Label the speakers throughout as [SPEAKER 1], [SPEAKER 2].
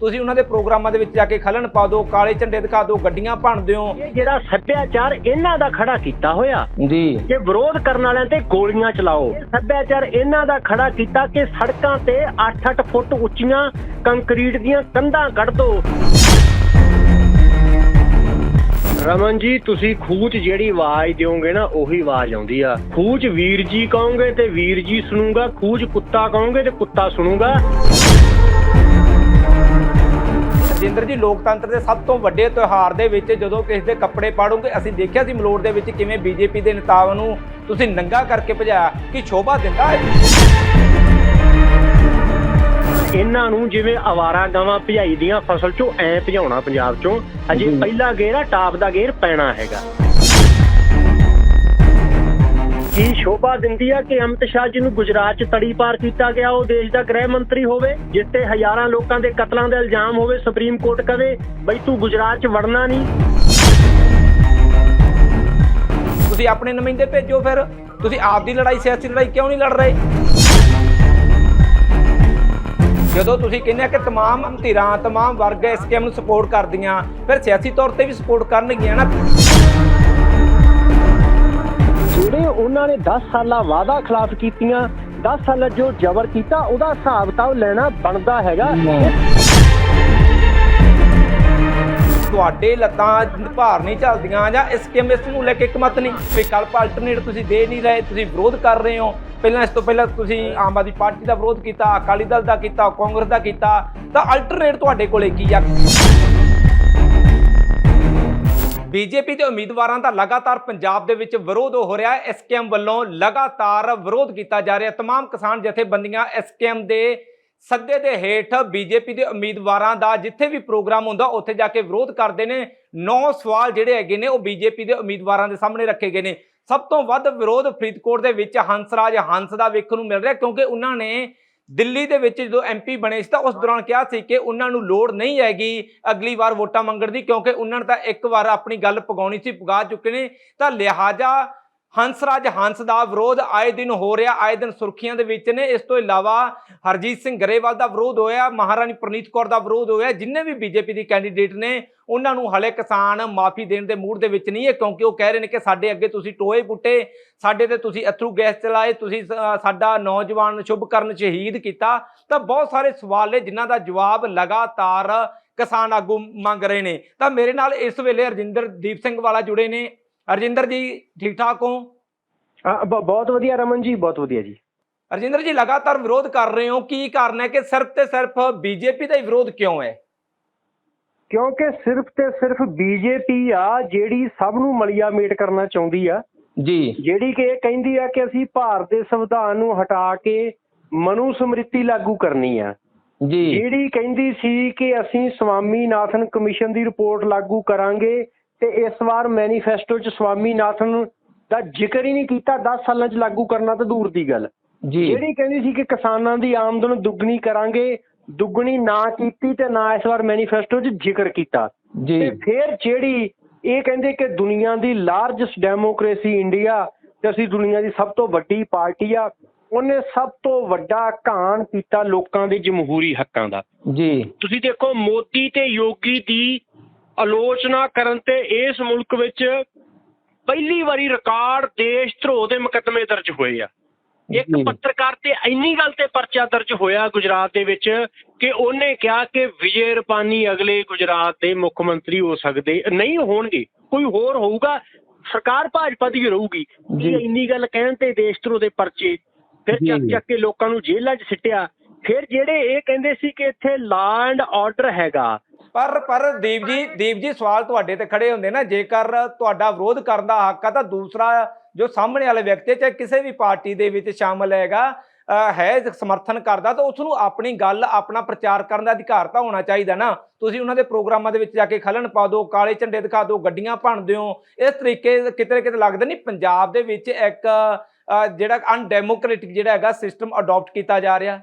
[SPEAKER 1] ਤੁਸੀਂ ਉਹਨਾਂ ਦੇ ਪ੍ਰੋਗਰਾਮਾਂ ਦੇ ਵਿੱਚ ਜਾ ਕੇ ਖਲਣ ਪਾ ਦਿਓ ਕਾਲੇ ਝੰਡੇ ਦਿਖਾ ਦਿਓ ਗੱਡੀਆਂ ਭੰਨ ਦਿਓ।
[SPEAKER 2] ਇਹ ਜਿਹੜਾ ਸੱਭਿਆਚਾਰ ਇਹਨਾਂ ਦਾ ਖੜਾ ਕੀਤਾ ਹੋਇਆ
[SPEAKER 1] ਜੀ।
[SPEAKER 2] ਕਿ ਵਿਰੋਧ ਕਰਨ ਵਾਲਿਆਂ ਤੇ ਗੋਲੀਆਂ ਚਲਾਓ। ਸੱਭਿਆਚਾਰ ਇਹਨਾਂ ਦਾ ਖੜਾ ਕੀਤਾ ਕਿ ਸੜਕਾਂ ਤੇ 8-8 ਫੁੱਟ ਉੱਚੀਆਂ ਕੰਕਰੀਟ ਦੀਆਂ ਕੰਧਾਂ ਕੱਢ ਦਿਓ ਰਮਨ ਜੀ ਤੁਸੀਂ ਖੂਚ ਜਿਹੜੀ ਆਵਾਜ਼ ਦਿਓਗੇ ਨਾ ਉਹੀ ਆਵਾਜ਼ ਆਉਂਦੀ ਆ। ਖੂਚ ਵੀਰ ਜੀ ਕਹੋਗੇ ਤੇ ਵੀਰ ਜੀ ਸੁਣੂਗਾ ਖੂਚ ਕੁੱਤਾ ਕਹੋਗੇ ਤੇ ਕੁੱਤਾ ਸੁਣੂਗਾ।
[SPEAKER 1] ਰਜਿੰਦਰ ਜੀ ਲੋਕਤੰਤਰ ਦੇ ਸਭ ਤੋਂ ਵੱਡੇ ਤਿਉਹਾਰ ਦੇ ਵਿੱਚ ਜਦੋਂ ਕਿਸੇ ਦੇ ਕੱਪੜੇ ਪਾੜੋਗੇ ਅਸੀਂ ਦੇਖਿਆ ਸੀ ਮਲੋੜ ਦੇ ਵਿੱਚ ਕਿਵੇਂ ਬੀਜੇਪੀ ਦੇ ਨੇਤਾਵਾਂ ਨੂੰ ਤੁਸੀਂ ਨੰਗਾ ਕਰਕੇ ਭਜਾਇਆ। ਕਿ ਸ਼ੋਭਾ ਦਿੰਦਾ ਹੈ?
[SPEAKER 2] ਇਹਨਾਂ ਨੂੰ ਜਿਵੇਂ ਆਵਾਰਾ ਗਾਵਾਂ ਭਜਾਈ ਦੀਆਂ ਫਸਲ ਚੋਂ ਐ ਭਜਾਉਣਾ ਪੰਜਾਬ ਚੋਂ ਅਜੇ। ਪਹਿਲਾ ਗੇਰ ਆ ਟਾਪ ਦਾ ਗੇਰ ਪੈਣਾ ਹੈਗਾ। ਕੀ ਸ਼ੋਭਾ ਦਿੰਦੀ ਆ ਕਿ ਅਮਿਤ ਸ਼ਾਹ ਜੀ ਨੂੰ ਗੁਜਰਾਤ 'ਚ ਤੜੀ ਪਾਰ ਕੀਤਾ ਗਿਆ ਉਹ ਦੇਸ਼ ਦਾ ਗ੍ਰਹਿ ਮੰਤਰੀ ਹੋਵੇ ਜਿੱਤੇ ਹਜ਼ਾਰਾਂ ਲੋਕਾਂ ਦੇ ਕਤਲਾਂ ਦਾ ਇਲਜ਼ਾਮ ਹੋਵੇ ਸੁਪਰੀਮ ਕੋਰਟ ਕਵੇ ਬਈ ਤੂੰ ਗੁਜਰਾਤ 'ਚ ਵੜਨਾ ਨਹੀਂ
[SPEAKER 1] ਤੁਸੀਂ ਆਪਣੇ ਨੁਮਾਇੰਦੇ ਭੇਜੋ ਫਿਰ ਤੁਸੀਂ ਆਪ ਦੀ ਲੜਾਈ ਸਿਆਸੀ ਲੜਾਈ ਕਿਉਂ ਨਹੀਂ ਲੜ ਰਹੇ ਜਦੋਂ ਤੁਸੀਂ ਕਹਿੰਦੇ ਆ ਕਿ तमाम ਧਿਰਾਂ तमाम ਵਰਗ ਇਸ ਸਕੀਮ ਨੂੰ ਸਪੋਰਟ ਕਰਦੀਆਂ ਫਿਰ ਸਿਆਸੀ ਤੌਰ ਤੇ ਵੀ ਸਪੋਰਟ ਕਰਨਗੀਆਂ ਨਾ
[SPEAKER 2] ਜਿਹੜੇ ਉਹਨਾਂ ਨੇ 10 ਸਾਲਾਂ ਵਾਅਦਾ ਖਿਲਾਫ ਕੀਤੀਆਂ 10 ਸਾਲਾਂ ਜੋ ਜ਼ਬਰ ਕੀਤਾ, ਉਹਦਾ ਹਿਸਾਬ ਤਾਂ ਲੈਣਾ ਬਣਦਾ ਹੈਗਾ।
[SPEAKER 1] ਤੁਹਾਡੇ ਲੱਤਾਂ ਭਾਰ ਨਹੀਂ ਚੱਲਦੀਆਂ ਜਾਂ ਇਸ ਸਕੀਮ ਨੂੰ ਲੈ ਕੇ ਇੱਕ ਮਤ ਨਹੀਂ ਵਿਕਲਪ ਅਲਟਰਨੇਟ ਤੁਸੀਂ ਦੇ ਨਹੀਂ ਰਹੇ, ਤੁਸੀਂ ਵਿਰੋਧ ਕਰ ਰਹੇ ਹੋ। ਪਹਿਲਾਂ ਇਸ ਤੋਂ ਪਹਿਲਾਂ ਤੁਸੀਂ ਆਮ ਆਦਮੀ ਪਾਰਟੀ ਦਾ ਵਿਰੋਧ ਕੀਤਾ, ਅਕਾਲੀ ਦਲ ਦਾ ਕੀਤਾ, ਕਾਂਗਰਸ ਦਾ ਕੀਤਾ, ਤਾਂ ਅਲਟਰਨੇਟ ਤੁਹਾਡੇ ਕੋਲੇ ਕੀ ਆ? ਬੀਜੇਪੀ ਦੇ ਉਮੀਦਵਾਰਾਂ ਦਾ ਲਗਾਤਾਰ ਪੰਜਾਬ ਦੇ ਵਿੱਚ ਵਿਰੋਧ ਹੋ ਰਿਹਾ ਹੈ ਐਸਕੇਐਮ ਵੱਲੋਂ ਲਗਾਤਾਰ ਵਿਰੋਧ ਕੀਤਾ ਜਾ ਰਿਹਾ तमाम ਕਿਸਾਨ ਜਥੇਬੰਦੀਆਂ ਐਸਕੇਐਮ ਦੇ ਸੱਦੇ ਦੇ ਹੇਠ ਬੀਜੇਪੀ ਦੇ ਉਮੀਦਵਾਰਾਂ ਦਾ ਜਿੱਥੇ ਵੀ ਪ੍ਰੋਗਰਾਮ ਹੁੰਦਾ ਉੱਥੇ ਜਾ ਕੇ ਵਿਰੋਧ ਕਰਦੇ ਨੇ ਨੌ ਸਵਾਲ ਜਿਹੜੇ ਹੈਗੇ ਨੇ ਉਹ ਬੀਜੇਪੀ ਦੇ ਉਮੀਦਵਾਰਾਂ ਦੇ ਸਾਹਮਣੇ ਰੱਖੇ ਗਏ ਨੇ ਸਭ ਤੋਂ ਵੱਧ ਵਿਰੋਧ ਫਰੀਦਕੋਟ ਦੇ ਵਿੱਚ ਹੰਸਰਾਜ ਹੰਸ ਦਾ ਵੇਖਣ ਨੂੰ ਮਿਲ ਰਿਹਾ ਕਿਉਂਕਿ ਉਹਨਾਂ ਨੇ ਦਿੱਲੀ ਦੇ ਵਿੱਚ ਜਦੋਂ ਐਮਪੀ ਬਣੇ ਸੀ ਤਾਂ ਉਸ ਦੌਰਾਨ ਕਿਹਾ ਸੀ ਕਿ ਉਹਨਾਂ ਨੂੰ ਲੋੜ ਨਹੀਂ ਹੈਗੀ ਅਗਲੀ ਵਾਰ ਵੋਟਾਂ ਮੰਗਣ ਦੀ, ਕਿਉਂਕਿ ਉਹਨਾਂ ਨੇ ਤਾਂ ਇੱਕ ਵਾਰ ਆਪਣੀ ਗੱਲ ਪਗਾਉਣੀ ਸੀ ਪਗਾ ਚੁੱਕੇ ਨੇ। ਤਾਂ ਲਿਹਾਜ਼ਾ ਹੰਸਰਾਜ ਹੰਸ ਦਾ ਵਿਰੋਧ ਆਏ ਦਿਨ ਹੋ ਰਿਹਾ, ਆਏ ਦਿਨ ਸੁਰਖੀਆਂ ਦੇ ਵਿੱਚ ਨੇ। ਇਸ ਤੋਂ ਇਲਾਵਾ ਹਰਜੀਤ ਸਿੰਘ ਗਰੇਵਾਲ ਦਾ ਵਿਰੋਧ ਹੋਇਆ, ਮਹਾਰਾਣੀ ਪ੍ਰਨੀਤ ਕੌਰ ਦਾ ਵਿਰੋਧ ਹੋਇਆ। ਜਿੰਨੇ ਵੀ ਬੀਜੇਪੀ ਦੀ ਕੈਂਡੀਡੇਟ ਨੇ, ਉਹਨਾਂ ਨੂੰ ਹਲੇ ਕਿਸਾਨ ਮਾਫੀ ਦੇਣ ਦੇ ਮੂਡ ਦੇ ਵਿੱਚ ਨਹੀਂ ਹੈ, ਕਿਉਂਕਿ ਉਹ ਕਹਿ ਰਹੇ ਨੇ ਕਿ ਸਾਡੇ ਅੱਗੇ ਤੁਸੀਂ ਟੋਏ ਪੁੱਟੇ ਸਾਡੇ ਤੇ ਤੁਸੀਂ ਅਥਰੂ ਗੈਸ ਚਲਾਏ, ਤੁਸੀਂ ਸ- ਸਾਡਾ ਨੌਜਵਾਨ ਸ਼ੁਭਕਰਨ ਸ਼ਹੀਦ ਕੀਤਾ। ਤਾਂ ਬਹੁਤ ਸਾਰੇ ਸਵਾਲ ਨੇ ਜਿਨ੍ਹਾਂ ਦਾ ਜਵਾਬ ਲਗਾਤਾਰ ਕਿਸਾਨ ਆਗੂ ਮੰਗ ਰਹੇ ਨੇ। ਤਾਂ ਮੇਰੇ ਨਾਲ ਇਸ ਵੇਲੇ ਰਜਿੰਦਰ ਦੀਪ ਸਿੰਘ ਵਾਲਾ ਜੁੜੇ ਨੇ। ਰਜਿੰਦਰ ਜੀ ਠੀਕ ਠਾਕ ਹੋ?
[SPEAKER 2] ਬਹੁਤ ਵਧੀਆ ਰਮਨ ਜੀ ਬਹੁਤ ਵਧੀਆ ਜੀ।
[SPEAKER 1] ਰਜਿੰਦਰ ਜੀ ਲਗਾਤਾਰ ਵਿਰੋਧ ਕਰ ਰਹੇ ਹੋ। ਕੀ ਕਾਰਨ ਹੈ ਕਿ ਸਿਰਫ ਤੇ ਸਿਰਫ ਬੀਜੇਪੀ ਦਾ ਹੀ ਵਿਰੋਧ ਕਿਉਂ ਹੈ?
[SPEAKER 2] ਕਿਉਂਕਿ ਸਿਰਫ ਤੇ ਸਿਰਫ ਬੀਜੇਪੀ ਆ ਜਿਹੜੀ ਸਭ ਨੂੰ ਮਲੀਆ ਮੇਟ ਕਰਨਾ ਚਾਹੁੰਦੀ ਆ।
[SPEAKER 1] ਜੀ।
[SPEAKER 2] ਜਿਹੜੀ ਕਿ ਇਹ ਕਹਿੰਦੀ ਆ ਕਿ ਅਸੀਂ ਭਾਰਤ ਦੇ ਸੰਵਿਧਾਨ ਨੂੰ ਹਟਾ ਕੇ ਮਨੂ ਸਮ੍ਰਿਤੀ ਲਾਗੂ ਕਰਨੀ ਆ।
[SPEAKER 1] ਜੀ।
[SPEAKER 2] ਜਿਹੜੀ ਕਹਿੰਦੀ ਸੀ ਕਿ ਅਸੀਂ ਸਵਾਮੀਨਾਥਨ ਕਮਿਸ਼ਨ ਦੀ ਰਿਪੋਰਟ ਲਾਗੂ ਕਰਾਂਗੇ ਤੇ ਇਸ ਵਾਰ ਮੈਨੀਫੈਸਟੋ 'ਚ ਸਵਾਮੀਨਾਥਨ ਦਾ ਜ਼ਿਕਰ ਹੀ ਨਹੀਂ ਕੀਤਾ 10 ਸਾਲਾਂ 'ਚ ਲਾਗੂ ਕਰਨਾ ਤਾਂ ਦੂਰ ਦੀ ਗੱਲ।
[SPEAKER 1] ਜੀ।
[SPEAKER 2] ਜਿਹੜੀ ਕਹਿੰਦੀ ਸੀ ਕਿ ਕਿਸਾਨਾਂ ਦੀ ਆਮਦਨ ਦੁੱਗਣੀ ਕਰਾਂਗੇ ਦੁੱਗਣੀ ਨਾ ਕੀਤੀ ਤੇ ਨਾ ਇਸ ਵਾਰ ਮੈਨੀਫੈਸਟੋ 'ਚ ਜ਼ਿਕਰ ਕੀਤਾ।
[SPEAKER 1] ਜੀ।
[SPEAKER 2] ਤੇ ਫਿਰ ਜਿਹੜੀ ਇਹ ਕਹਿੰਦੇ ਕਿ ਦੁਨੀਆ ਦੀ ਲਾਰਜੈਸਟ ਡੈਮੋਕ੍ਰੇਸੀ ਇੰਡੀਆ ਤੇ ਅਸੀਂ ਦੁਨੀਆ ਦੀ ਸਭ ਤੋਂ ਵੱਡੀ ਪਾਰਟੀ ਆ ਉਹਨੇ ਸਭ ਤੋਂ ਵੱਡਾ ਘਾਣ ਕੀਤਾ ਲੋਕਾਂ ਦੇ ਜਮਹੂਰੀ ਹੱਕਾਂ ਦਾ।
[SPEAKER 1] ਜੀ।
[SPEAKER 2] ਤੁਸੀਂ ਦੇਖੋ ਮੋਦੀ ਤੇ ਯੋਗੀ ਦੀ ਆਲੋਚਨਾ ਕਰਨ ਤੇ ਇਸ ਮੁਲਕ ਵਿੱਚ ਪਹਿਲੀ ਵਾਰੀ ਰਿਕਾਰਡ ਦੇਸ਼ ਧਰੋਹ ਦੇ ਮੁਕੱਦਮੇ ਦਰਜ ਹੋਏ ਆ ਇੱਕ। ਪੱਤਰਕਾਰ ਤੇ ਇੰਨੀ ਗੱਲ ਤੇ ਪਰਚਾ ਦਰਜ ਹੋਇਆ ਗੁਜਰਾਤ ਦੇ ਵਿੱਚ ਕਿ ਉਹਨੇ ਕਿਹਾ ਕਿ ਵਿਜੇ ਰੁਪਾਨੀ ਅਗਲੇ ਗੁਜਰਾਤ ਦੇ ਮੁੱਖ ਮੰਤਰੀ ਹੋ ਸਕਦੇ ਨਹੀਂ ਹੋਣਗੇ ਕੋਈ ਹੋਰ ਹੋਊਗਾ ਸਰਕਾਰ ਭਾਜਪਾ ਦੀ ਰਹੂਗੀ
[SPEAKER 1] ਜੀ।
[SPEAKER 2] ਇਹ ਇੰਨੀ ਗੱਲ ਕਹਿਣ ਤੇ ਦੇਸ਼ ਧਰੋਹ ਦੇ ਪਰਚੇ ਫਿਰ। ਚੱਕ ਚੱਕ ਕੇ ਲੋਕਾਂ ਨੂੰ ਜੇਲ੍ਹਾਂ 'ਚ ਸਿੱਟਿਆ ਫਿਰ ਜਿਹੜੇ ਇਹ ਕਹਿੰਦੇ ਸੀ ਕਿ ਇੱਥੇ ਲਾ ਐਂਡ ਆਰਡਰ ਹੈਗਾ
[SPEAKER 1] ਪਰ ਪਰ ਦੀਪ ਜੀ ਦੀਪ ਜੀ ਸਵਾਲ ਤੁਹਾਡੇ ਤੇ ਖੜੇ ਹੁੰਦੇ ਨਾ ਜੇਕਰ ਤੁਹਾਡਾ ਵਿਰੋਧ ਕਰਨ ਦਾ ਹੱਕ ਆ ਤਾਂ ਦੂਸਰਾ ਜੋ ਸਾਹਮਣੇ ਵਾਲੇ ਵਿਅਕਤੀ ਚਾਹੇ ਕਿਸੇ ਵੀ ਪਾਰਟੀ ਦੇ ਵਿੱਚ ਸ਼ਾਮਲ ਹੈਗਾ ਹੈ ਸਮਰਥਨ ਕਰਦਾ ਤਾਂ ਉਸ ਨੂੰ ਆਪਣੀ ਗੱਲ ਆਪਣਾ ਪ੍ਰਚਾਰ ਕਰਨ ਦਾ ਅਧਿਕਾਰ ਤਾਂ ਹੋਣਾ ਚਾਹੀਦਾ ਨਾ। ਤੁਸੀਂ ਉਹਨਾਂ ਦੇ ਪ੍ਰੋਗਰਾਮਾਂ ਦੇ ਵਿੱਚ ਜਾ ਕੇ ਖਲਣ ਪਾ ਦਿਓ ਕਾਲੇ ਝੰਡੇ ਦਿਖਾ ਦਿਓ ਗੱਡੀਆਂ ਭੰਨ ਦਿਓ। ਇਸ ਤਰੀਕੇ ਕਿਤੇ ਨਾ ਕਿਤੇ ਲੱਗਦਾ ਨਹੀਂ ਪੰਜਾਬ ਦੇ ਵਿੱਚ ਇੱਕ ਜਿਹੜਾ ਅਨਡੈਮੋਕ੍ਰੈਟਿਕ ਜਿਹੜਾ ਹੈਗਾ ਸਿਸਟਮ ਅਡਾਪਟ ਕੀਤਾ ਜਾ ਰਿਹਾ।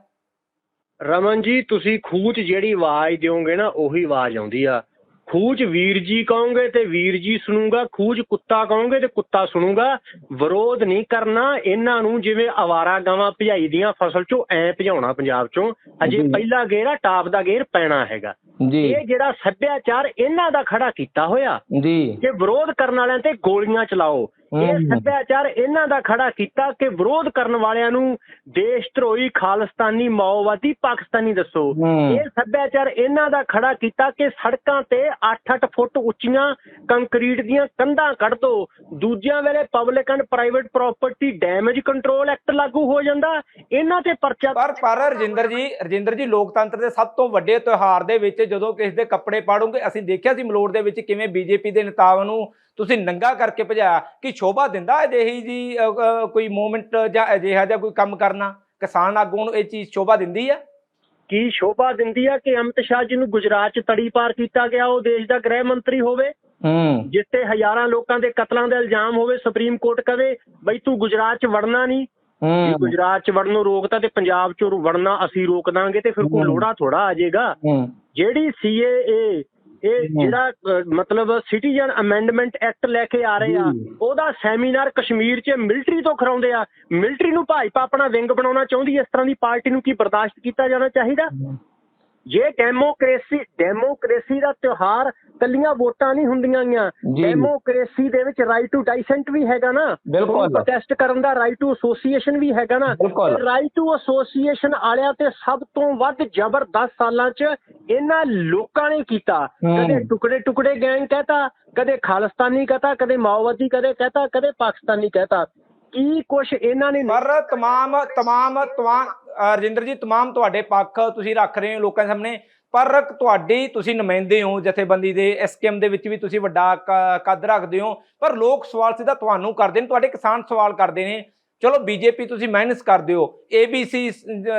[SPEAKER 2] ਰਮਨ ਜੀ ਤੁਸੀਂ ਖੂਚ ਜਿਹੜੀ ਆਵਾਜ਼ ਦਿਓਗੇ ਨਾ ਉਹੀ ਆਵਾਜ਼ ਆਉਂਦੀ ਆ। ਖੂਚ ਵੀਰ ਜੀ ਕਹੋਗੇ ਤੇ ਵੀਰ ਜੀ ਸੁਣੂਗਾ ਖੂਚ ਕੁੱਤਾ ਕਹੋਗੇ ਤੇ ਕੁੱਤਾ ਸੁਣੂਗਾ। ਵਿਰੋਧ ਨਹੀਂ ਕਰਨਾ ਇਹਨਾਂ ਨੂੰ ਜਿਵੇਂ ਆਵਾਰਾ ਗਾਵਾਂ ਭਜਾਈ ਦੀਆਂ ਫਸਲ ਚੋਂ ਐ ਭਜਾਉਣਾ ਪੰਜਾਬ ਚੋਂ ਅਜੇ। ਪਹਿਲਾ ਗੇਰ ਆ ਟਾਪ ਦਾ ਗੇਰ ਪੈਣਾ ਹੈਗਾ। ਇਹ ਜਿਹੜਾ ਸੱਭਿਆਚਾਰ ਇਹਨਾਂ ਦਾ ਖੜਾ ਕੀਤਾ ਹੋਇਆ।
[SPEAKER 1] ਜੀ।
[SPEAKER 2] ਕਿ ਵਿਰੋਧ ਕਰਨ ਵਾਲਿਆਂ ਤੇ ਗੋਲੀਆਂ ਚਲਾਓ ਇਹ। ਸੱਭਿਆਚਾਰ ਇਹਨਾਂ ਦਾ ਖੜਾ ਕੀਤਾ ਕਿ ਵਿਰੋਧ ਕਰਨ ਵਾਲਿਆਂ ਨੂੰ ਦੇਸ਼ ਧਰੋਹੀ ਖਾਲਿਸਤਾਨੀ ਮਾਓਵਾਦੀ ਪਾਕਿਸਤਾਨੀ ਦੱਸੋ। ਇਹ ਸੱਭਿਆਚਾਰ ਇਹਨਾਂ ਦਾ ਖੜਾ ਕੀਤਾ ਕਿ ਸੜਕਾਂ ਤੇ 8-8 ਫੁੱਟ ਉੱਚੀਆਂ ਕੰਕਰੀਟ ਦੀਆਂ ਕੰਧਾਂ ਕੱਢ ਦੋ ਦੂਜਿਆਂ ਵੇਲੇ public and private property damage control act ਲਾਗੂ ਹੋ ਜਾਂਦਾ ਇਹਨਾਂ ਤੇ ਪਰਚਾ
[SPEAKER 1] ਪਰ ਪਰ ਰਜਿੰਦਰ ਜੀ ਰਜਿੰਦਰ ਜੀ ਲੋਕਤੰਤਰ ਦੇ ਸਭ ਤੋਂ ਵੱਡੇ ਤਿਉਹਾਰ ਦੇ ਵਿੱਚ ਜਦੋਂ ਕਿਸੇ ਦੇ ਕੱਪੜੇ ਪਾੜੋਗੇ ਅਸੀਂ ਦੇਖਿਆ ਸੀ ਮਲੋੜ ਦੇ ਵਿੱਚ ਕਿਵੇਂ ਬੀਜੇਪੀ ਦੇ ਨੇਤਾਵਾਂ ਨੂੰ ਤੁਸੀਂ ਨੰਗਾ ਕਰਕੇ ਭਜਾਇਆ ਕਿ ਸ਼ੋਭਾ ਦਿੰਦਾ ਅਜਿਹੀ ਜੀ ਕੋਈ ਮੂਵਮੈਂਟ ਜਾਂ ਅਜਿਹਾ ਜਿਹਾ ਕੋਈ ਕੰਮ ਕਰਨਾ? ਕਿਸਾਨ ਆਗੂ ਨੂੰ ਇਹ ਚੀਜ਼ ਸ਼ੋਭਾ ਦਿੰਦੀ ਹੈ
[SPEAKER 2] ਕੀ ਸ਼ੋਭਾ ਦਿੰਦੀ ਆ ਕਿ ਅਮਿਤ ਸ਼ਾਹ ਜੀ ਨੂੰ ਗੁਜਰਾਤ 'ਚ ਤੜੀ ਪਾਰ ਕੀਤਾ ਗਿਆ ਉਹ ਦੇਸ਼ ਦਾ ਗ੍ਰਹਿ ਮੰਤਰੀ ਹੋਵੇ?
[SPEAKER 1] ਹੂੰ।
[SPEAKER 2] ਜਿਸ ਤੇ ਹਜ਼ਾਰਾਂ ਲੋਕਾਂ ਦੇ ਕਤਲਾਂ ਦਾ ਇਲਜ਼ਾਮ ਹੋਵੇ ਸੁਪਰੀਮ ਕੋਰਟ ਕਵੇ ਬਈ ਤੂੰ ਗੁਜਰਾਤ 'ਚ ਵੜਨਾ ਨਹੀਂ। ਜੇ ਗੁਜਰਾਤ 'ਚ ਵੜਨੋਂ ਰੋਕਤਾ ਤੇ ਪੰਜਾਬ 'ਚ ਵੜਨਾ ਅਸੀਂ ਰੋਕ ਦਾਂਗੇ ਤੇ ਫਿਰ ਕੋਈ। ਲੋੜਾ ਥੋੜਾ ਆ ਜਾਏਗਾ।
[SPEAKER 1] ਹੂੰ।
[SPEAKER 2] ਜਿਹੜੀ ਸੀਏਏ ਇਹ। ਜਿਹੜਾ ਮਤਲਬ ਸਿਟੀਜ਼ਨ ਅਮੈਂਡਮੈਂਟ ਐਕਟ ਲੈ ਕੇ ਆ ਰਹੇ ਆ
[SPEAKER 1] ਜੀ।
[SPEAKER 2] ਉਹਦਾ ਸੈਮੀਨਾਰ ਕਸ਼ਮੀਰ 'ਚ ਮਿਲਟਰੀ ਤੋਂ ਕਰਾਉਂਦੇ ਆ ਮਿਲਟਰੀ ਨੂੰ ਭਾਜਪਾ ਆਪਣਾ ਵਿੰਗ ਬਣਾਉਣਾ ਚਾਹੁੰਦੀ ਹੈ ਇਸ ਤਰ੍ਹਾਂ ਦੀ ਪਾਰਟੀ ਨੂੰ ਕੀ ਬਰਦਾਸ਼ਤ ਕੀਤਾ ਜਾਣਾ ਚਾਹੀਦਾ ਜੇ ਡੈਮੋਕ੍ਰੇਸੀ ਡੈਮੋਕ੍ਰੇਸੀ ਦਾ ਤਿਉਹਾਰ ਕੱਲੀਆਂ ਵੋਟਾਂ ਨਹੀਂ ਹੁੰਦੀਆਂ ਗੀਆਂ। ਡੈਮੋਕ੍ਰੇਸੀ ਦੇ ਵਿੱਚ ਰਾਈਟ ਟੂ ਡਾਈਸੈਂਟ ਵੀ ਹੈਗਾ ਨਾ
[SPEAKER 1] ਬਿਲਕੁਲ।
[SPEAKER 2] ਪ੍ਰੋਟੈਸਟ ਕਰਨ ਦਾ ਰਾਈਟ ਟੂ ਐਸੋਸੀਏਸ਼ਨ ਵੀ ਹੈਗਾ ਨਾ। ਰਾਈਟ ਟੂ ਐਸੋਸੀਏਸ਼ਨ ਵਾਲਿਆਂ ਤੇ ਸਭ ਤੋਂ ਵੱਧ ਜ਼ਬਰ 10 ਸਾਲਾਂ 'ਚ ਇਹਨਾਂ ਲੋਕਾਂ ਨੇ ਕੀਤਾ। ਕਦੇ ਟੁਕੜੇ ਟੁਕੜੇ ਗੈਂਗ ਕਹਤਾ ਕਦੇ ਖਾਲਿਸਤਾਨੀ ਕਹਤਾ ਕਦੇ ਮਾਓਵਾਦੀ ਕਦੇ ਕਹਤਾ ਕਦੇ ਪਾਕਿਸਤਾਨੀ ਕਹਤਾ ਕੀ ਕੁਛ ਇਹਨਾਂ ਨੇ
[SPEAKER 1] ਪਰ ਤਮਾਮ ਤਮਾਮ ਤਮਾਮ ਅ, ਰਜਿੰਦਰ ਜੀ, ਤਮਾਮ ਤੁਹਾਡੇ ਪੱਖ ਤੁਸੀਂ ਰੱਖ ਰਹੇ ਹੋ ਲੋਕਾਂ ਸਾਹਮਣੇ, ਪਰ ਤੁਹਾਡੀ ਤੁਸੀਂ ਨੁਮਾਇੰਦੇ ਹੋ ਜਥੇਬੰਦੀ ਦੇ ਐਸਕੇਐਮ ਦੇ ਵਿੱਚ ਵੀ ਤੁਸੀਂ ਵੱਡਾ ਕ- ਕੱਦ ਰੱਖਦੇ ਹੋ, ਪਰ ਲੋਕ ਸਵਾਲ ਸਿੱਧਾ ਤੁਹਾਨੂੰ ਕਰਦੇ ਨੇ, ਤੁਹਾਡੇ ਕਿਸਾਨ ਸਵਾਲ ਕਰਦੇ ਨੇ। ਚਲੋ ਬੀਜੇਪੀ ਤੁਸੀਂ ਮਾਈਨਸ ਕਰਦੇ ਹੋ ਏਬੀਸੀ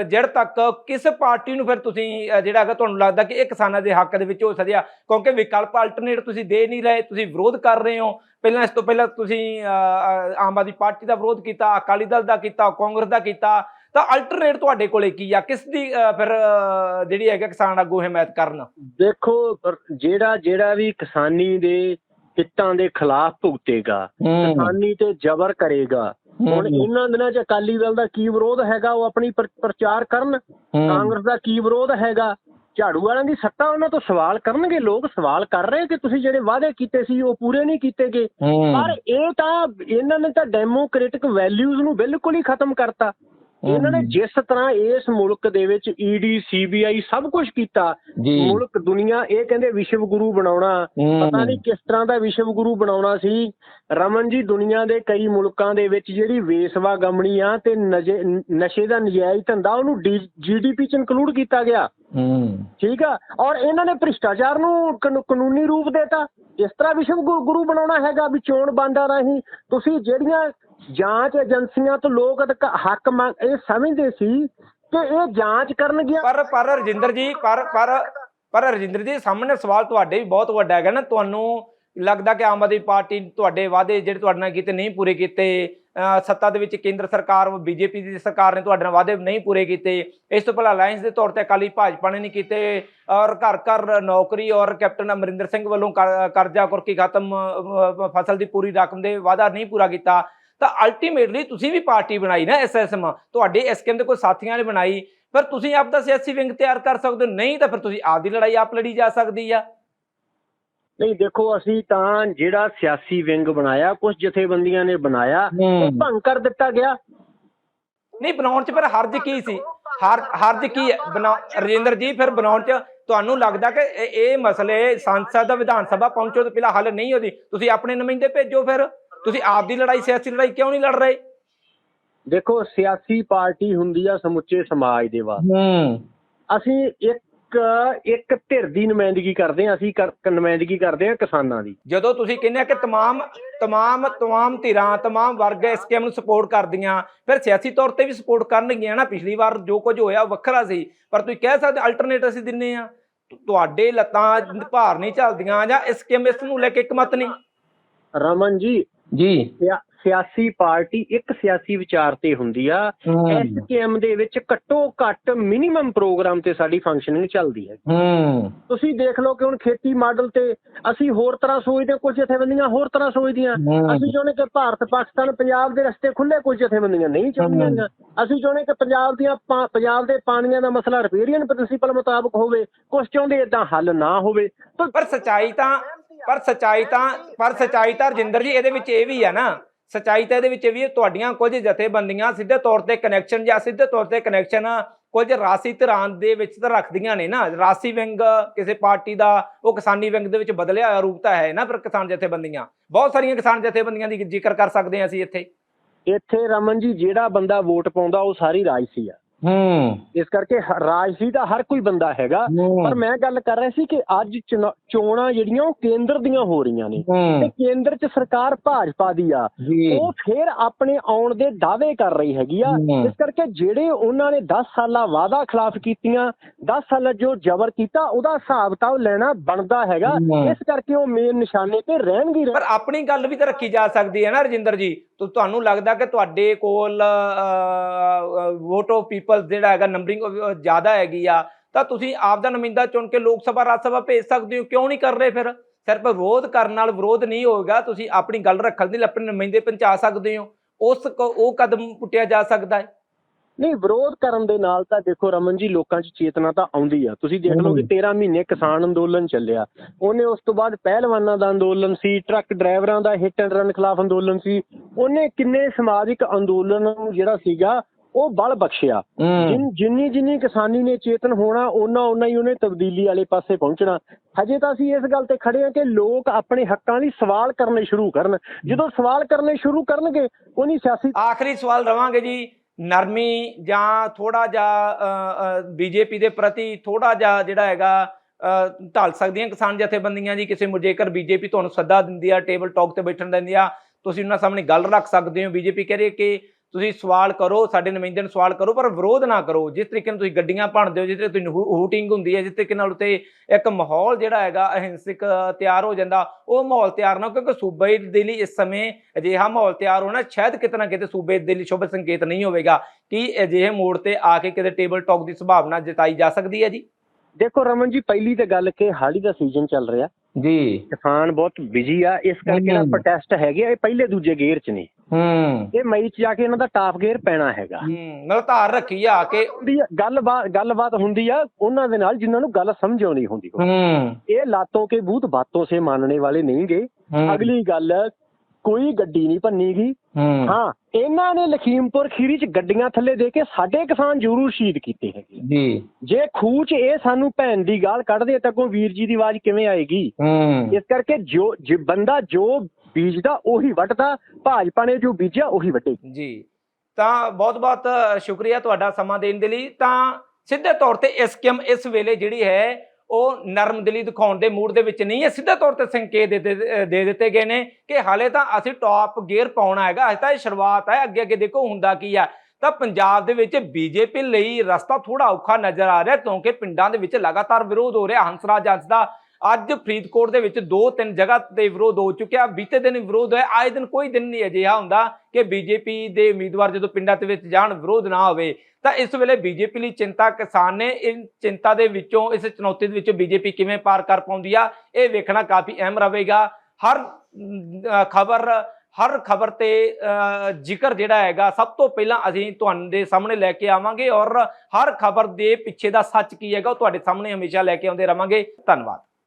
[SPEAKER 1] ਜੜ ਤੱਕ ਕਿਸ ਪਾਰਟੀ ਨੂੰ ਫਿਰ ਤੁਸੀਂ ਜਿਹੜਾ ਹੈਗਾ ਤੁਹਾਨੂੰ ਲੱਗਦਾ ਕਿ ਇਹ ਕਿਸਾਨਾਂ ਦੇ ਹੱਕ ਦੇ ਵਿੱਚ ਹੋ ਸਕਿਆ? ਕਿਉਂਕਿ ਵਿਕਲਪ ਅਲਟਰਨੇਟ ਤੁਸੀਂ ਦੇ ਨਹੀਂ ਰਹੇ, ਤੁਸੀਂ ਵਿਰੋਧ ਕਰ ਰਹੇ ਹੋ। ਪਹਿਲਾਂ ਇਸ ਤੋਂ ਪਹਿਲਾਂ ਤੁਸੀਂ ਆਮ ਆਦਮੀ ਪਾਰਟੀ ਦਾ ਵਿਰੋਧ ਕੀਤਾ, ਅਕਾਲੀ ਦਲ ਦਾ ਕੀਤਾ, ਕਾਂਗਰਸ ਦਾ ਕੀਤਾ ਤਾਂ ਅਲਟਰਨੇਟ ਤੁਹਾਡੇ ਕੋਲੇ ਕੀ ਆ? ਕਿਸ ਦੀ ਫਿਰ ਜਿਹੜੀ ਹੈਗਾ ਕਿਸਾਨ ਆਗੂ ਹਮਾਇਤ ਕਰਨ?
[SPEAKER 2] ਦੇਖੋ ਜਿਹੜਾ ਜਿਹੜਾ ਵੀ ਕਿਸਾਨੀ ਦੇ ਹਿੱਤਾਂ ਦੇ ਖਿਲਾਫ ਭੁਗਤੇਗਾ ਕਿਸਾਨੀ ਤੇ ਜ਼ਬਰ ਕਰੇਗਾ ਹੁਣ ਇਹਨਾਂ ਦਿਨਾਂ 'ਚ ਅਕਾਲੀ ਦਲ ਦਾ ਕੀ ਵਿਰੋਧ ਹੈਗਾ ਉਹ ਆਪਣੀ ਪ੍ਰ- ਪ੍ਰਚਾਰ ਕਰਨ? ਕਾਂਗਰਸ ਦਾ ਕੀ ਵਿਰੋਧ ਹੈਗਾ? ਝਾੜੂ ਵਾਲਿਆਂ ਦੀ ਸੱਤਾ ਉਹਨਾਂ ਤੋਂ ਸਵਾਲ ਕਰਨਗੇ ਲੋਕ ਸਵਾਲ ਕਰ ਰਹੇ ਕਿ ਤੁਸੀਂ ਜਿਹੜੇ ਵਾਅਦੇ ਕੀਤੇ ਸੀ ਉਹ ਪੂਰੇ ਨਹੀਂ ਕੀਤੇ ਗਏ ਪਰ ਇਹ ਤਾਂ ਇਹਨਾਂ ਨੇ ਤਾਂ ਡੈਮੋਕ੍ਰੈਟਿਕ ਵੈਲਿਊਜ਼ ਨੂੰ ਬਿਲਕੁਲ ਹੀ ਖਤਮ ਕਰਤਾ। ਇਹਨਾਂ ਨੇ ਜਿਸ ਤਰ੍ਹਾਂ ਇਸ ਮੁਲਕ ਦੇ ਵਿੱਚ ਈਡੀ ਸੀਬੀਆਈ ਸਭ ਕੁਝ ਕੀਤਾ ਮੁਲਕ ਦੁਨੀਆ ਇਹ ਕਹਿੰਦੇ ਵਿਸ਼ਵ ਗੁਰੂ ਬਣਾਉਣਾ। ਪਤਾ ਨਹੀਂ ਕਿਸ ਤਰ੍ਹਾਂ ਦਾ ਵਿਸ਼ਵ ਗੁਰੂ ਬਣਾਉਣਾ ਸੀ। ਰਮਨ ਜੀ ਦੁਨੀਆ ਦੇ ਕਈ ਮੁਲਕਾਂ ਦੇ ਵਿੱਚ ਜਿਹੜੀ ਵੇਸਵਾ ਗਮਣੀ ਆ ਤੇ ਨਸ਼ੇ ਦਾ ਨਜਾਇਜ਼ ਧੰਦਾ ਉਹਨੂੰ ਜੀਡੀਪੀ ਚ ਇਨਕਲੂਡ ਕੀਤਾ ਗਿਆ। ਠੀਕ ਆ? ਔਰ ਇਹਨਾਂ ਨੇ ਭ੍ਰਿਸ਼ਟਾਚਾਰ ਨੂੰ ਕਾਨੂ- ਕਾਨੂੰਨੀ ਰੂਪ ਦੇਤਾ। ਇਸ ਤਰ੍ਹਾਂ ਵਿਸ਼ਵ ਗੁਰੂ ਗੁਰੂ ਬਣਾਉਣਾ ਹੈਗਾ ਵੀ ਚੋਣ ਬਾਂਡਾ ਰਾਹੀਂ। ਤੁਸੀਂ ਜਿਹੜੀਆਂ ਜਾਂਚ ਏਜੰਸੀਆਂ ਤੋਂ ਲੋਕ ਅਧਿਕਾ- ਹੱਕ ਮੰਗ ਇਹ ਸਮਝਦੇ ਸੀ ਕਿ ਇਹ ਜਾਂਚ ਕਰਨਗੀਆਂ।
[SPEAKER 1] ਪਰ ਪਰ ਰਜਿੰਦਰ ਜੀ ਪਰ ਪਰ ਪਰ ਰਜਿੰਦਰ ਜੀ ਸਾਹਮਣੇ ਸਵਾਲ ਤੁਹਾਡੇ ਵੀ ਬਹੁਤ ਵੱਡਾ ਹੈਗਾ ਨਾ। ਤੁਹਾਨੂੰ ਲੱਗਦਾ ਕਿ ਆਮ ਆਦਮੀ ਪਾਰਟੀ ਤੁਹਾਡੇ ਵਾਅਦੇ ਜਿਹੜੇ ਤੁਹਾਡੇ ਨਾਲ ਕੀਤੇ ਨਹੀਂ ਪੂਰੇ ਕੀਤੇ। ਅਹ ਸੱਤਾ ਦੇ ਵਿੱਚ ਕੇਂਦਰ ਸਰਕਾਰ ਬੀਜੇਪੀ ਦੀ ਸਰਕਾਰ ਨੇ ਤੁਹਾਡੇ ਨਾਲ ਵਾਅਦੇ ਨਹੀਂ ਪੂਰੇ ਕੀਤੇ। ਇਸ ਤੋਂ ਪਹਿਲਾਂ ਅਲਾਈਅੰਸ ਦੇ ਤੌਰ ਤੇ ਅਕਾਲੀ ਭਾਜਪਾ ਨੇ ਨਹੀਂ ਕੀਤੇ ਔਰ ਘਰ ਘਰ ਨੌਕਰੀ ਔਰ ਕੈਪਟਨ ਅਮਰਿੰਦਰ ਸਿੰਘ ਵੱਲੋਂ ਕਰ- ਕਰਜ਼ਾ ਕੁਰਕੀ ਖਤਮ ਅਹ, ਫਸਲ ਦੀ ਪੂਰੀ ਰਕਮ ਦੇ ਵਾਅਦਾ ਨਹੀਂ ਪੂਰਾ ਕੀਤਾ। ਤਾਂ ਅਲਟੀਮੇਟਲੀ ਤੁਸੀਂ ਵੀ ਪਾਰਟੀ ਬਣਾਈ ਨਾ ਐਸਐਸਐਮ ਤੁਹਾਡੇ ਐਸਕੇਐਮ ਦੇ ਕੋਈ ਸਾਥੀਆਂ ਨੇ ਬਣਾਈ ਪਰ ਤੁਸੀਂ ਆਪ ਦਾ ਸਿਆਸੀ ਵਿੰਗ ਤਿਆਰ ਕਰ ਸਕਦੇ ਹੋ ਨਹੀਂ ਤਾਂ ਫਿਰ ਤੁਸੀਂ ਆਪ ਦੀ ਲੜਾਈ ਆਪ ਲੜੀ ਜਾ ਸਕਦੀ ਆ।
[SPEAKER 2] ਨਹੀਂ ਦੇਖੋ ਅਸੀਂ ਤਾਂ ਜਿਹੜਾ ਸਿਆਸੀ ਵਿੰਗ ਬਣਾਇਆ ਕੁਝ ਜਥੇਬੰਦੀਆਂ ਨੇ ਬਣਾਇਆ ਉਹ ਭੰਗ ਕਰ ਦਿੱਤਾ ਗਿਆ।
[SPEAKER 1] ਨਹੀਂ ਬਣਾਉਣ ਚ ਫਿਰ ਹਰਜ ਕੀ ਸੀ? ਹਰ ਹਰਜ ਕੀ ਬਣਾ ਰਜਿੰਦਰ ਜੀ ਫਿਰ ਬਣਾਉਣ ਚ ਤੁਹਾਨੂੰ ਲੱਗਦਾ ਕਿ ਇਹ- ਮਸਲੇ ਸੰਸਦ ਵਿਧਾਨ ਸਭਾ ਪਹੁੰਚੋ ਤੋਂ ਪਹਿਲਾਂ ਹੱਲ ਨਹੀਂ ਹੁੰਦੀ ਤੁਸੀਂ ਆਪਣੇ ਨੁਮਾਇੰਦੇ ਭੇਜੋ ਫਿਰ। ਤੁਸੀਂ ਆਪ ਦੀ ਲੜਾਈ ਸਿਆਸੀ ਲੜਾਈ ਕਿਉਂ ਨਹੀਂ ਲੜ ਰਹੇ?
[SPEAKER 2] ਦੇਖੋ ਸਿਆਸੀ ਪਾਰਟੀ ਹੁੰਦੀ ਆ ਸਮੁੱਚੇ ਸਮਾਜ ਦੇ ਵਾਸਤੇ।
[SPEAKER 1] ਹੂੰ।
[SPEAKER 2] ਅਸੀਂ ਇੱਕ ਇੱਕ ਧਿਰ ਦੀ ਨੁਮਾਇੰਦਗੀ ਕਰਦੇ ਆ ਅਸੀਂ ਨੁਮਾਇੰਦਗੀ ਕਰਦੇ ਆ ਕਿਸਾਨਾਂ ਦੀ।
[SPEAKER 1] ਜਦੋਂ ਤੁਸੀਂ ਕਹਿੰਦੇ ਆ ਕਿ ਤਮਾਮ ਤਮਾਮ ਤਮਾਮ ਧਿਰਾਂ ਤਮਾਮ ਵਰਗ ਇਸ ਸਕੀਮ ਨੂੰ ਸਪੋਰਟ ਕਰਦੀਆਂ ਫਿਰ ਸਿਆਸੀ ਤੌਰ ਤੇ ਵੀ ਸਪੋਰਟ ਕਰਨਗੀਆਂ ਨਾ। ਪਿਛਲੀ ਵਾਰ ਜੋ ਕੁਝ ਹੋਇਆ ਵੱਖਰਾ ਸੀ ਪਰ ਤੁਸੀਂ ਕਹਿ ਸਕਦੇ ਅਲਟਰਨੇਟ ਅਸੀਂ ਦਿੰਨੇ ਆ। ਤੁਹਾਡੇ ਲੱਤਾਂ ਭਾਰ ਨਹੀਂ ਚੱਲਦੀਆਂ ਜਾਂ ਇਸ ਸਕੀਮ ਇਸ ਨੂੰ ਲੈ ਕੇ ਇੱਕ ਮਤ ਨਹੀਂ।
[SPEAKER 2] ਰਮਨ ਜੀ
[SPEAKER 1] ਜੀ।
[SPEAKER 2] ਸਿਆ- ਸਿਆਸੀ ਪਾਰਟੀ ਇੱਕ ਸਿਆਸੀ ਵਿਚਾਰ ਤੇ ਹੁੰਦੀ ਆ। ਐਸਕੇਐਮ ਦੇ ਵਿੱਚ ਘੱਟੋ ਘੱਟ ਮਿਨੀਮਮ ਪ੍ਰੋਗਰਾਮ ਤੇ ਸਾਡੀ ਫੰਕਸ਼ਨਿੰਗ ਚੱਲਦੀ ਹੈ।
[SPEAKER 1] ਹੂੰ।
[SPEAKER 2] ਤੁਸੀਂ ਦੇਖ ਲਓ ਕਿ ਹੁਣ ਖੇਤੀ ਮਾਡਲ ਤੇ ਅਸੀਂ ਹੋਰ ਤਰ੍ਹਾਂ ਸੋਚਦੇ ਹਾਂ, ਕੁਝ ਜਥੇਬੰਦੀਆਂ ਹੋਰ ਤਰ੍ਹਾਂ ਸੋਚਦੀਆਂ। ਅਸੀਂ ਚਾਹੁੰਦੇ ਕਿ ਭਾਰਤ ਪਾਕਿਸਤਾਨ ਪੰਜਾਬ ਦੇ ਰਸਤੇ ਖੁੱਲੇ ਕੁਝ ਜਥੇਬੰਦੀਆਂ ਨਹੀਂ ਚਾਹੁੰਦੀਆਂ। ਅਸੀਂ ਚਾਹੁੰਦੇ ਕਿ ਪੰਜਾਬ ਦੀਆਂ ਪੰਜਾਬ ਦੇ ਪਾਣੀਆਂ ਦਾ ਮਸਲਾ ਰਿਪੇਰੀਅਨ ਪ੍ਰਿੰਸੀਪਲ ਮੁਤਾਬਕ ਹੋਵੇ ਕੁਝ ਚਾਹੁੰਦੇ ਇਦਾਂ ਹੱਲ ਨਾ ਹੋਵੇ।
[SPEAKER 1] ਪਰ ਸਚਾਈ ਤਾਂ ਪਰ ਸਚਾਈ ਤਾਂ ਪਰ ਸਚਾਈ ਤਾਂ ਰਜਿੰਦਰ ਜੀ, ਇਹਦੇ ਵਿੱਚ ਇਹ ਵੀ ਆ ਨਾ। ਸਚਾਈ ਤਾਂ ਇਹਦੇ ਵਿੱਚ ਇਹ ਵੀ ਤੁਹਾਡੀਆਂ ਕੁਝ ਜਥੇਬੰਦੀਆਂ ਸਿੱਧੇ ਤੌਰ ਤੇ ਕਨੈਕਸ਼ਨ ਜਾਂ ਸਿੱਧੇ ਤੌਰ ਤੇ ਕਨੈਕਸ਼ਨ ਕੁਝ ਰਾਸੀ ਧਿਰਾਂ ਦੇ ਵਿੱਚ ਤਾਂ ਰੱਖਦੀਆਂ ਨੇ ਨਾ। ਰਾਸੀ ਵਿੰਗ ਕਿਸੇ ਪਾਰਟੀ ਦਾ, ਉਹ ਕਿਸਾਨੀ ਵਿੰਗ ਦੇ ਵਿੱਚ ਬਦਲਿਆ ਹੋਇਆ ਰੂਪ ਤਾਂ ਹੈ ਨਾ ਪਰ ਕਿਸਾਨ ਜਥੇਬੰਦੀਆਂ। ਬਹੁਤ ਸਾਰੀਆਂ ਕਿਸਾਨ ਜਥੇਬੰਦੀਆਂ ਦੀ ਜ਼ਿਕਰ ਕਰ ਸਕਦੇ ਹਾਂ ਅਸੀਂ ਇੱਥੇ।
[SPEAKER 2] ਇੱਥੇ ਰਮਨ ਜੀ, ਜਿਹੜਾ ਬੰਦਾ ਵੋਟ ਪਾਉਂਦਾ, ਉਹ ਸਾਰੀ ਰਾਜਸੀ ਆ।
[SPEAKER 1] ਹੂੰ।
[SPEAKER 2] ਇਸ ਕਰਕੇ ਹ- ਰਾਜਸੀ ਦਾ ਹਰ ਕੋਈ ਬੰਦਾ ਹੈਗਾ। ਪਰ ਮੈਂ ਗੱਲ ਕਰ ਰਿਹਾ ਸੀ ਕਿ ਅੱਜ ਚੁਣਾ- ਚੋਣਾਂ ਜਿਹੜੀਆਂ ਉਹ ਕੇਂਦਰ ਦੀਆਂ ਹੋ ਰਹੀਆਂ ਨੇ। ਤੇ ਕੇਂਦਰ 'ਚ ਸਰਕਾਰ ਭਾਜਪਾ ਦੀ ਆ।
[SPEAKER 1] ਜੀ।
[SPEAKER 2] ਉਹ ਫਿਰ ਆਪਣੇ ਆਉਣ ਦੇ ਦਾਅਵੇ ਕਰ ਰਹੀ ਹੈਗੀ ਆ। ਇਸ ਕਰਕੇ ਜਿਹੜੇ ਉਹਨਾਂ ਨੇ 10 ਸਾਲਾ ਵਾਅਦਾ ਖਿਲਾਫ ਕੀਤੀਆਂ 10 ਸਾਲਾ ਜੋ ਜ਼ਬਰ ਕੀਤਾ ਉਹਦਾ ਹਿਸਾਬ ਤਾਂ ਲੈਣਾ ਬਣਦਾ ਹੈਗਾ। ਇਸ ਕਰਕੇ ਉਹ ਮੇਨ ਨਿਸ਼ਾਨੇ ਤੇ ਰਹਿਣਗੇ ਹੀ
[SPEAKER 1] ਪਰ ਆਪਣੀ ਗੱਲ ਵੀ ਤਾਂ ਰੱਖੀ ਜਾ ਸਕਦੀ ਹੈ ਨਾ ਰਜਿੰਦਰ ਜੀ। ਤੋ ਤੁਹਾਨੂੰ ਲੱਗਦਾ ਕਿ ਤੁਹਾਡੇ ਕੋਲ ਵੋਟ ਆਫ ਪੀਪਲ ਜਿਹੜਾ ਹੈਗਾ ਨੰਬਰਿੰਗ ਜ਼ਿਆਦਾ ਹੈਗੀ ਆ ਤਾਂ ਤੁਸੀਂ ਆਪ ਦਾ ਨੁਮਾਇੰਦਾ ਚੁਣ ਕੇ ਲੋਕ ਸਭਾ ਰਾਜ ਸਭਾ ਭੇਜ ਸਕਦੇ ਹੋ ਕਿਉਂ ਨਹੀਂ ਕਰ ਰਹੇ ਫਿਰ? ਸਿਰਫ ਵਿਰੋਧ ਕਰਨ ਨਾਲ ਵਿਰੋਧ ਨਹੀਂ ਹੋਏਗਾ ਤੁਸੀਂ ਆਪਣੀ ਗੱਲ ਰੱਖਣ ਦੇ ਲਈ ਆਪਣੇ ਨੁਮਾਇੰਦੇ ਪਹੁੰਚਾ ਸਕਦੇ ਹੋ ਉਸ ਉਹ ਕਦਮ ਪੁੱਟਿਆ ਜਾ ਸਕਦਾ ਹੈ।
[SPEAKER 2] ਨਹੀਂ ਵਿਰੋਧ ਕਰਨ ਦੇ ਨਾਲ ਤਾਂ ਦੇਖੋ ਰਮਨ ਜੀ ਲੋਕਾਂ 'ਚ ਚੇਤਨਾ ਤਾਂ ਆਉਂਦੀ ਆ। ਤੁਸੀਂ ਦੇਖ ਲਓ ਕਿ 13 ਮਹੀਨੇ ਕਿਸਾਨ ਅੰਦੋਲਨ ਚੱਲਿਆ। ਉਹਨੇ ਉਸ ਤੋਂ ਬਾਅਦ ਪਹਿਲਵਾਨਾਂ ਦਾ ਅੰਦੋਲਨ ਸੀ ਟਰੱਕ ਡਰਾਈਵਰਾਂ ਦਾ ਹਿੱਟ ਐਂਡ ਰਨ ਖਿਲਾਫ ਅੰਦੋਲਨ ਸੀ। ਉਹਨੇ ਕਿੰਨੇ ਸਮਾਜਿਕ ਅੰਦੋਲਨ ਨੂੰ ਜਿਹੜਾ ਸੀਗਾ ਉਹ ਬਲ ਬਖਸ਼ਿਆ। ਜਿਨ ਜਿੰਨੀ ਕਿਸਾਨੀ ਨੇ ਚੇਤਨ ਹੋਣਾ ਉਹਨਾਂ ਉਹਨਾਂ ਹੀ ਉਹਨੇ ਤਬਦੀਲੀ ਵਾਲੇ ਪਾਸੇ ਪਹੁੰਚਣਾ। ਹਜੇ ਤਾਂ ਅਸੀਂ ਇਸ ਗੱਲ ਤੇ ਖੜੇ ਹਾਂ ਕਿ ਲੋਕ ਆਪਣੇ ਹੱਕਾਂ ਲਈ ਸਵਾਲ ਕਰਨੇ ਸ਼ੁਰੂ ਕਰਨ। ਜਦੋਂ ਸਵਾਲ ਕਰਨੇ ਸ਼ੁਰੂ ਕਰਨਗੇ ਉਹਨੀ ਸਿਆਸੀ
[SPEAKER 1] ਆਖਰੀ ਸਵਾਲ ਰਵਾਂਗੇ ਜੀ ਨਰਮੀ ਜਾਂ ਥੋੜਾ ਜਿਹਾ ਬੀਜੇਪੀ ਦੇ ਪ੍ਰਤੀ ਥੋੜਾ ਜਿਹਾ ਜਿਹੜਾ ਹੈਗਾ ਢਲ ਸਕਦੀਆਂ ਕਿਸਾਨ ਜਥੇਬੰਦੀਆਂ ਜੀ ਕਿਸੇ ਜੇਕਰ ਬੀਜੇਪੀ ਤੁਹਾਨੂੰ ਸੱਦਾ ਦਿੰਦੀ ਆ ਟੇਬਲ ਟਾਕ ਤੇ ਬੈਠਣ ਦਿੰਦੀ ਆ ਤੁਸੀਂ ਉਹਨਾਂ ਸਾਹਮਣੇ ਗੱਲ ਰੱਖ ਸਕਦੇ ਹੋ। ਬੀਜੇਪੀ ਕਹਿ ਰਹੀ ਹੈ ਕਿ ਤੁਸੀਂ ਸਵਾਲ ਕਰੋ ਸਾਡੇ ਨੁਮਾਇੰਦੇ ਨੂੰ ਸਵਾਲ ਕਰੋ ਪਰ ਵਿਰੋਧ ਨਾ ਕਰੋ। ਜਿਸ ਤਰੀਕੇ ਨਾਲ ਤੁਸੀਂ ਗੱਡੀਆਂ ਭੰਨਦੇ ਹੋ ਜਿਸ ਤਰੀਕੇ ਤੁਸੀਂ ਹੂਟਿੰਗ ਹੁੰਦੀ ਹੈ ਜਿਸ ਤਰੀਕੇ ਨਾਲ ਉਤੇ ਇੱਕ ਮਾਹੌਲ ਜਿਹੜਾ ਹੈਗਾ ਅਹਿੰਸਕ ਤਿਆਰ ਹੋ ਜਾਂਦਾ ਉਹ ਮਾਹੌਲ ਤਿਆਰ ਨਾ ਕਿਉਂਕਿ ਸੂਬੇ ਦੇ ਲਈ ਇਸ ਸਮੇਂ ਅਜਿਹਾ ਮਾਹੌਲ ਤਿਆਰ ਹੋਣਾ ਸ਼ਾਇਦ ਕਿਤੇ ਨਾ ਕਿਤੇ ਸੂਬੇ ਦੇ ਲਈ ਸ਼ੁਭ ਸੰਕੇਤ ਨਹੀਂ ਹੋਵੇਗਾ। ਕਿ ਅਜਿਹੇ ਮੋੜ ਤੇ ਆ ਕੇ ਕਿਤੇ ਟੇਬਲ ਟਾਕ ਦੀ ਸੰਭਾਵਨਾ ਜਤਾਈ ਜਾ ਸਕਦੀ ਹੈ ਜੀ?
[SPEAKER 2] ਦੇਖੋ ਰਮਨ ਜੀ ਪਹਿਲੀ ਤਾਂ ਗੱਲ ਕਿ ਹਾੜੀ ਦਾ ਸੀਜ਼ਨ ਚੱਲ ਰਿਹਾ।
[SPEAKER 1] ਜੀ।
[SPEAKER 2] ਕਿਸਾਨ ਬਹੁਤ ਬਿਜ਼ੀ ਆ ਇਸ ਕਰਕੇ ਨਾ। ਪ੍ਰੋਟੈਸਟ ਹੈਗੇ ਆ ਇਹ ਪਹਿਲੇ ਦੂਜੇ ਗੇਅਰ 'ਚ ਨੇ।
[SPEAKER 1] ਹੂੰ।
[SPEAKER 2] ਇਹ ਮਈ 'ਚ ਜਾ ਕੇ ਇਹਨਾਂ ਦਾ ਟਾਪ ਗੇਅਰ ਪੈਣਾ ਹੈਗਾ।
[SPEAKER 1] ਨਾਲ ਧਾਰ ਰੱਖੀ ਆ ਕਿ।
[SPEAKER 2] ਹੁੰਦੀ ਆ, ਗੱਲਬਾਤ ਗੱਲਬਾਤ ਹੁੰਦੀ ਆ ਉਹਨਾਂ ਦੇ ਨਾਲ ਜਿਨ੍ਹਾਂ ਨੂੰ ਗੱਲ ਸਮਝ ਆਉਣੀ ਹੁੰਦੀ ਹੋਵੇ।
[SPEAKER 1] ਹੂੰ।
[SPEAKER 2] ਇਹ ਲਾਤੋਂ ਕੇ ਬੂਤ ਬਾਤੋਂ ਸੇ ਮੰਨਣੇ ਵਾਲੇ ਨਹੀਂਗੇ ਅਗਲੀ ਗੱਲ ਕੋਈ ਗੱਡੀ ਨਹੀਂ ਭੰਨੀਗੀ।
[SPEAKER 1] ਹੂੰ।
[SPEAKER 2] ਹਾਂ ਇਹਨਾਂ ਨੇ ਲਖੀਮਪੁਰ ਖੀਰੀ 'ਚ ਗੱਡੀਆਂ ਥੱਲੇ ਦੇ ਕੇ ਸਾਡੇ ਕਿਸਾਨ ਜ਼ਰੂਰ ਸ਼ਹੀਦ ਕੀਤੇ ਹੈਗੇ।
[SPEAKER 1] ਜੀ।
[SPEAKER 2] ਜੇ ਖੂਹ 'ਚ ਇਹ ਸਾਨੂੰ ਭੈਣ ਦੀ ਗਾਲ ਕੱਢਦੇ ਤਾਂ ਅੱਗੋਂ ਵੀਰ ਜੀ ਦੀ ਆਵਾਜ਼ ਕਿਵੇਂ ਆਏਗੀ?
[SPEAKER 1] ਹੂੰ।
[SPEAKER 2] ਇਸ ਕਰਕੇ ਜੋ ਜੇ ਬੰਦਾ ਜੋ ਬੀਜਦਾ ਉਹੀ ਵੱਢਦਾ, ਭਾਜਪਾ ਨੇ ਜੋ ਬੀਜਿਆ ਉਹੀ ਵੱਢੇ।
[SPEAKER 1] ਜੀ। ਤਾਂ ਬਹੁਤ ਬਹੁਤ ਸ਼ੁਕਰੀਆ ਤੁਹਾਡਾ ਸਮਾਂ ਦੇਣ ਦੇ ਲਈ। ਤਾਂ ਸਿੱਧੇ ਤੌਰ ਤੇ ਇਸ ਕਿਮ ਇਸ ਵੇਲੇ ਜਿਹੜੀ ਹੈ, ਉਹ ਨਰਮ ਦਿਲੀ ਦਿਖਾਉਣ ਦੇ ਮੂਡ ਦੇ ਵਿੱਚ ਨਹੀਂ ਹੈ। ਸਿੱਧੇ ਤੌਰ ਤੇ ਸੰਕੇਤ ਦੇ ਦਿੱਤੇ ਗਏ ਨੇ ਕਿ ਹਾਲੇ ਤਾਂ ਅਸੀਂ ਟੌਪ ਗੇਅਰ ਪਾਉਣਾ ਹੈਗਾ। ਅਜੇ ਤਾਂ ਇਹ ਸ਼ੁਰੂਆਤ ਹੈ। ਅੱਗੇ ਅੱਗੇ ਦੇਖੋ ਹੁੰਦਾ ਕੀ ਆ। ਤਾਂ ਪੰਜਾਬ ਦੇ ਵਿੱਚ ਬੀਜੇਪੀ ਲਈ ਰਸਤਾ ਥੋੜਾ ਔਖਾ ਨਜ਼ਰ ਆ ਰਿਹਾ, ਕਿਉਂਕਿ ਪਿੰਡਾਂ ਦੇ ਵਿੱਚ ਲਗਾਤਾਰ ਵਿਰੋਧ ਹੋ ਰਿਹਾ। ਹੰਸਰਾਜ ਅੱਜ ਦਾ ਅੱਜ ਫਰੀਦਕੋਟ ਦੇ ਵਿੱਚ ਦੋ ਤਿੰਨ ਜਗ੍ਹਾ ਤੇ ਵਿਰੋਧ ਹੋ ਚੁੱਕਿਆ। ਬੀਤੇ ਦਿਨ ਵਿਰੋਧ ਹੋਇਆ, ਆਏ ਦਿਨ ਕੋਈ ਦਿਨ ਨਹੀਂ ਅਜਿਹਾ ਹੁੰਦਾ ਕਿ ਬੀਜੇਪੀ ਦੇ ਉਮੀਦਵਾਰ ਜਦੋਂ ਪਿੰਡਾਂ ਦੇ ਵਿੱਚ ਜਾਣ, ਵਿਰੋਧ ਨਾ ਹੋਵੇ। ਤਾਂ ਇਸ ਵੇਲੇ ਬੀਜੇਪੀ ਲਈ ਚਿੰਤਾ ਕਿਸਾਨ ਨੇ ਇਹ ਚਿੰਤਾ ਦੇ ਵਿੱਚੋਂ, ਇਸ ਚੁਣੌਤੀ ਦੇ ਵਿੱਚੋਂ ਬੀਜੇਪੀ ਕਿਵੇਂ ਪਾਰ ਕਰ ਪਾਉਂਦੀ ਆ, ਇਹ ਵੇਖਣਾ ਕਾਫੀ ਅਹਿਮ ਰਹੇਗਾ। ਹਰ ਖਬਰ ਹਰ ਖਬਰ ਤੇ ਜ਼ਿਕਰ ਜਿਹੜਾ ਹੈਗਾ, ਸਭ ਤੋਂ ਪਹਿਲਾਂ ਅਸੀਂ ਤੁਹਾਡੇ ਸਾਹਮਣੇ ਲੈ ਕੇ ਆਵਾਂਗੇ ਔਰ ਹਰ ਖਬਰ ਦੇ ਪਿੱਛੇ ਦਾ ਸੱਚ ਕੀ ਹੈਗਾ, ਉਹ ਤੁਹਾਡੇ ਸਾਹਮਣੇ ਹਮੇਸ਼ਾ ਲੈ ਕੇ ਆਉਂਦੇ ਰਵਾਂਗੇ। ਧੰਨਵਾਦ।